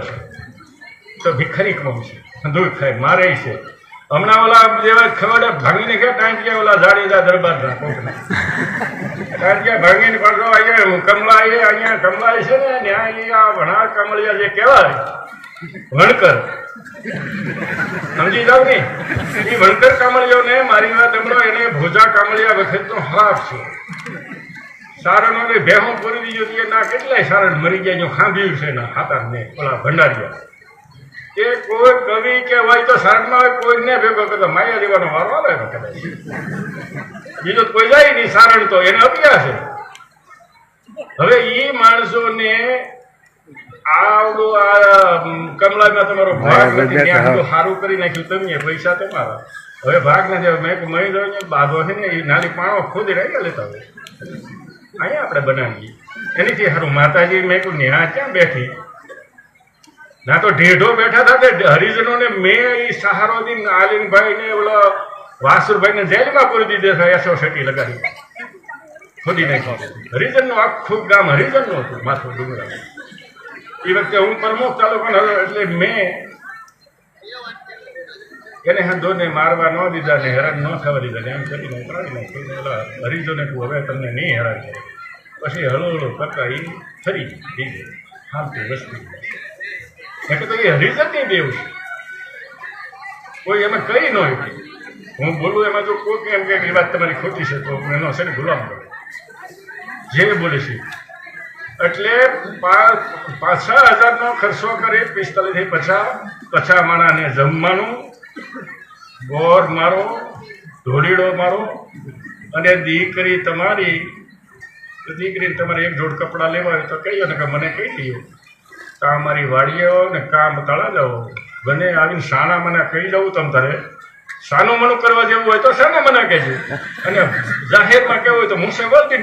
છે. તો ભિખારી કમ છે. દૂધ થાય મારે છે. હમણાં ઓલા જેવા ખવડે ભાંગીને ગયા, ટાંટિયા ઓલા જાડેજા દરબારના કારણ કે ભાંગીને પડતો અહીંયા કમલા એ અહીંયા કમલા છે ને ત્યાં ભણા કમળિયા જે કહેવાય, વણકર. સમજી જાવ ને? એ વણકર કામળિયોને, મારી વાત હમણાં એને ભોજા કામળિયા વખતનો હાફ છે. સારણો ને ભેહો કરી દીધો તો ના કેટલાય સારણ મરી ગયા ખાંભ્યું છે ના ખાતા ને ઓલા ભંડારિયા એ કોઈ કવિ કે હોય તો સારણમાં હોય કોઈને ભેગો કરતો માયા દેવાનો વારો આવે ને કદાચ. બીજો કોઈ જાય નહીં સારણ તો એને અભ્યાસ છે. હવે એ માણસોને આવડો આ કમલામાં તમારો ભાગ નથી ત્યાં સારું કરી નાખ્યું તમે પૈસા તમારા. હવે ભાગ નથી મેં મહી દઉં બાધો છે ને એ નાની પાણો ખુદ રહ્યા લેતા હોય. અહીંયા આપણે બનાવીએ. એનીથી સારું માતાજી મેં કહ્યું ન્યા ક્યાં બેઠી? ના તો ઢેઢો બેઠા હતા તે હરિજનોને મેં એ સહારો દીન આલિનભાઈ ને ઓલો વાસુરભાઈ ને જેલમાં પૂરી દીધે છે, એસો શેટી લગાડી. ખોદી નાખી હરિજનનું આખું ગામ હરિજનનું હતું, માથું ડુંગરા એ વખતે હું પ્રમુખ તાલુકાનો એટલે મેં એને હંધોને મારવા ન દીધા ને હેરાન ન થવા દીધા એમ કરીને ઉતરાવી નાખ્યું ઓલા હરિજોને કહું, હવે તમને નહીં હેરાન કરે. પછી હળું હળું કરતા એ ફરી દીધે હાલતી વસ્તી. એટલે તો એ હરિજનની દેવ છે. કોઈ એમાં કઈ ન હોય. હું બોલું, એમાં જો કોઈ એમ કે વાત તમારી ખોટી છે, તો હું એનો છે ને ગુલામ કરું જે બોલે છે. એટલે પાંચ પાંચ, છ હજારનો ખર્ચો કરી પિસ્તાલીસથી પછા પછા માણાને જમવાનું બોર મારો ઢોલીડો મારો, અને દીકરી તમારી દીકરીને તમારે એક જોડ કપડાં લેવા હોય તો કહીએ ને કે મને કહી દઈએ કા મારી વાડીએ આવો ને કામ તળા જાઓ બને આવીને શાણા મને કહી દઉં તમ તારે. સાનું મનું કરવા જેવું હોય તો શાને મને કહેજો. અને જાહેરમાં કેવું હોય તો મુસે વળતી